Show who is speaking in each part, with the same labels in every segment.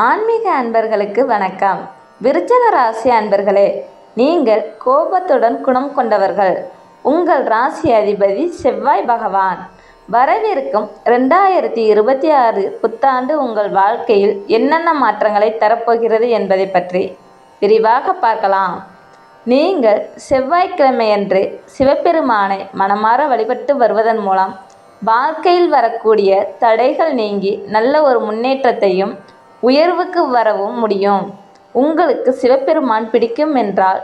Speaker 1: ஆன்மீக அன்பர்களுக்கு வணக்கம். விருச்சக ராசி அன்பர்களே நீங்கள் கோபத்துடன் குணம் கொண்டவர்கள். உங்கள் ராசி அதிபதி செவ்வாய் பகவான். வரவிருக்கும் ரெண்டாயிரத்தி இருபத்தி ஆறு புத்தாண்டு உங்கள் வாழ்க்கையில் என்னென்ன மாற்றங்களை தரப்போகிறது என்பதை பற்றி விரிவாக பார்க்கலாம். நீங்கள் செவ்வாய்க்கிழமையன்று சிவபெருமானை மனமாற வழிபட்டு வருவதன் மூலம் வாழ்க்கையில் வரக்கூடிய தடைகள் நீங்கி நல்ல ஒரு முன்னேற்றத்தையும் உயர்வுக்கு வரவும் முடியும். உங்களுக்கு சிவபெருமான் பிடிக்கும் என்றால்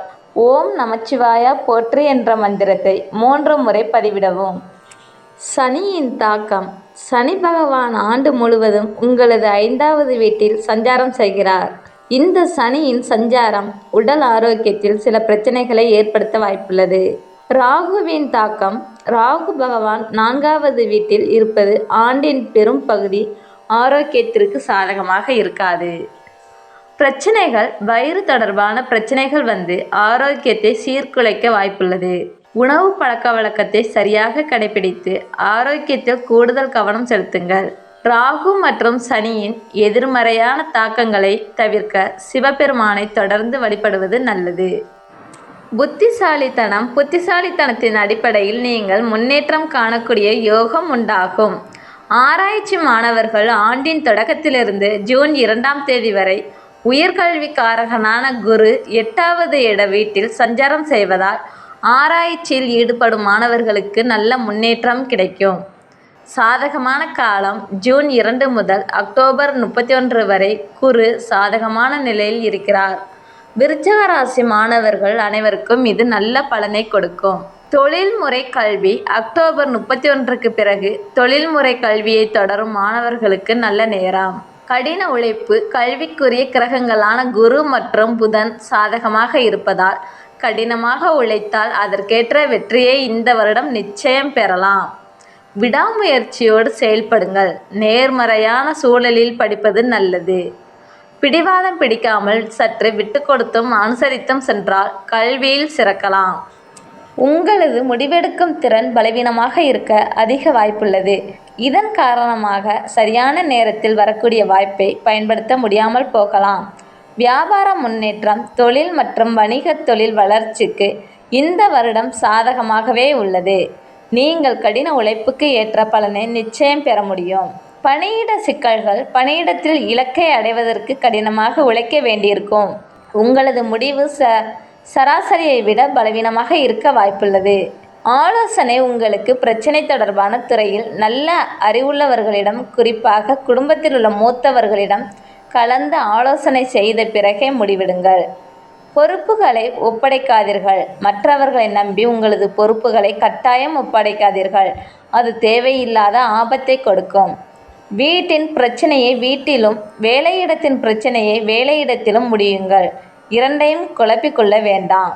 Speaker 1: ஓம் நமச்சிவாயா போற்று என்ற மந்திரத்தை மூன்று முறை பதிவிடவும். சனியின் தாக்கம் சனி பகவான் ஆண்டு முழுவதும் உங்களது ஐந்தாவது வீட்டில் சஞ்சாரம் செய்கிறார். இந்த சனியின் சஞ்சாரம் உடல் ஆரோக்கியத்தில் சில பிரச்சனைகளை ஏற்படுத்த வாய்ப்புள்ளது. ராகுவின் தாக்கம் ராகு பகவான் நான்காவது வீட்டில் இருப்பது ஆண்டின் பெரும் பகுதி ஆரோக்கியத்திற்கு சாதகமாக இருக்காது. பிரச்சனைகள் வயிறு தொடர்பான பிரச்சனைகள் வந்து ஆரோக்கியத்தை சீர்குலைக்க வாய்ப்புள்ளது. உணவு பழக்க வழக்கத்தை சரியாக கடைபிடித்து ஆரோக்கியத்தில் கூடுதல் கவனம் செலுத்துங்கள். ராகு மற்றும் சனியின் எதிர்மறையான தாக்கங்களை தவிர்க்க சிவபெருமானை தொடர்ந்து வழிபடுவது நல்லது. புத்திசாலித்தனம் புத்திசாலித்தனத்தின் அடிப்படையில் நீங்கள் முன்னேற்றம் காணக்கூடிய யோகம் உண்டாகும். ஆராய்ச்சி மாணவர்கள் ஆண்டின் தொடக்கத்திலிருந்து ஜூன் இரண்டாம் தேதி வரை உயர்கல்விக்காரகனான குரு எட்டாவது இட வீட்டில் சஞ்சாரம் செய்வதால் ஆராய்ச்சியில் ஈடுபடும் மாணவர்களுக்கு நல்ல முன்னேற்றம் கிடைக்கும். சாதகமான காலம் ஜூன் இரண்டு முதல் அக்டோபர் முப்பத்தி ஒன்று வரை குரு சாதகமான நிலையில் இருக்கிறார். விருச்சக ராசி மாணவர்கள் அனைவருக்கும் இது நல்ல பலனை கொடுக்கும். தொழில்முறை கல்வி அக்டோபர் முப்பத்தி ஒன்றுக்கு பிறகு தொழில்முறை கல்வியை தொடரும் மாணவர்களுக்கு நல்ல நேரம். கடின உழைப்பு கல்விக்குரிய கிரகங்களான குரு மற்றும் புதன் சாதகமாக இருப்பதால் கடினமாக உழைத்தால் அதற்கேற்ற வெற்றியை இந்த வருடம் நிச்சயம் பெறலாம். விடாமுயற்சியோடு செயல்படுங்கள். நேர்மறையான சூழலில் படிப்பது நல்லது. பிடிவாதம் பிடிக்காமல் சற்று விட்டு கொடுத்தும் அனுசரித்தும் சென்றால் கல்வியில் சிறக்கலாம். உங்களது முடிவெடுக்கும் திறன் பலவீனமாக இருக்க அதிக வாய்ப்புள்ளது. இதன் காரணமாக சரியான நேரத்தில் வரக்கூடிய வாய்ப்பை பயன்படுத்த முடியாமல் போகலாம். வியாபார முன்னேற்றம் தொழில் மற்றும் வணிகத் தொழில் வளர்ச்சிக்கு இந்த வருடம் சாதகமாகவே உள்ளது. நீங்கள் கடின உழைப்புக்கு ஏற்ற பலனை நிச்சயம் பெற முடியும். பணியிட சிக்கல்கள் பணியிடத்தில் இலக்கை அடைவதற்கு கடினமாக உழைக்க வேண்டியிருக்கும். உங்களது முடிவு ச சராசரியை விட பலவீனமாக இருக்க வாய்ப்புள்ளது. ஆலோசனை உங்களுக்கு பிரச்சனை தொடர்பான துறையில் நல்ல அறிவுள்ளவர்களிடம் குறிப்பாக குடும்பத்தில் உள்ள மூத்தவர்களிடம் கலந்து ஆலோசனை செய்த பிறகே முடிவெடுங்கள். பொறுப்புகளை ஒப்படைக்காதீர்கள். மற்றவர்களை நம்பி உங்களது பொறுப்புகளை கட்டாயம் ஒப்படைக்காதீர்கள். அது தேவையில்லாத ஆபத்தை கொடுக்கும். வீட்டின் பிரச்சனையை வீட்டிலும் வேலையிடத்தின் பிரச்சனையை வேலையிடத்திலும் முடியுங்கள். இரண்டையும் குழப்பிக்கொள்ள வேண்டாம்.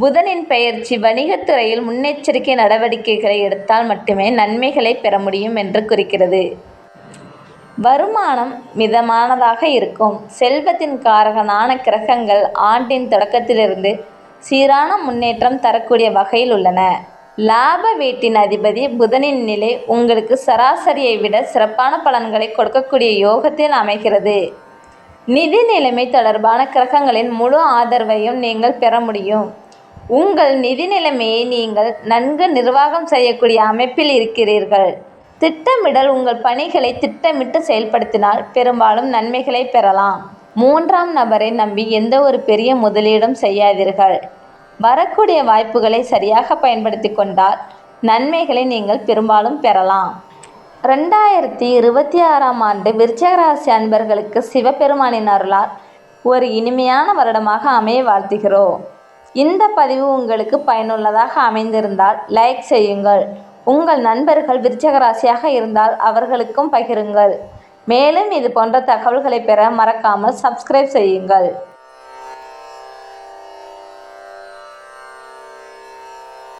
Speaker 1: புதனின் பெயர்ச்சி வணிகத்துறையில் முன்னெச்சரிக்கை நடவடிக்கைகளை எடுத்தால் மட்டுமே நன்மைகளை பெற முடியும் என்று குறிக்கிறது. வருமானம் மிதமானதாக இருக்கும். செல்வத்தின் காரகனான கிரகங்கள் ஆண்டின் தொடக்கத்திலிருந்து சீரான முன்னேற்றம் தரக்கூடிய வகையில் உள்ளன. லாப வீட்டின் அதிபதி புதனின் நிலை உங்களுக்கு சராசரியை விட சிறப்பான பலன்களை கொடுக்கக்கூடிய யோகத்தில் அமைகிறது. நிதி நிலைமை தொடர்பான கிரகங்களின் முழு ஆதரவையும் நீங்கள் பெற முடியும். உங்கள் நிதி நிலைமையை நீங்கள் நன்கு நிர்வாகம் செய்யக்கூடிய அமைப்பில் இருக்கிறீர்கள். திட்டமிடல் உங்கள் பணிகளை திட்டமிட்டு செயல்படுத்தினால் பெரும்பாலும் நன்மைகளை பெறலாம். மூன்றாம் நபரை நம்பி எந்த ஒரு பெரிய முதலீடும் செய்யாதீர்கள். வரக்கூடிய வாய்ப்புகளை சரியாக பயன்படுத்தி கொண்டால் நன்மைகளை நீங்கள் பெரும்பாலும் பெறலாம். ரெண்டாயிரத்தி இருபத்தி ஆறாம் ஆண்டு விருச்சகராசி அன்பர்களுக்கு சிவபெருமானின் அருளால் ஒரு இனிமையான வருடமாக அமைய வாழ்த்துகிறோம். இந்த பதிவு உங்களுக்கு பயனுள்ளதாக அமைந்திருந்தால் லைக் செய்யுங்கள். உங்கள் நண்பர்கள் விருச்சகராசியாக இருந்தால் அவர்களுக்கும் பகிருங்கள். மேலும் இது போன்ற தகவல்களை பெற மறக்காமல் சப்ஸ்கிரைப் செய்யுங்கள்.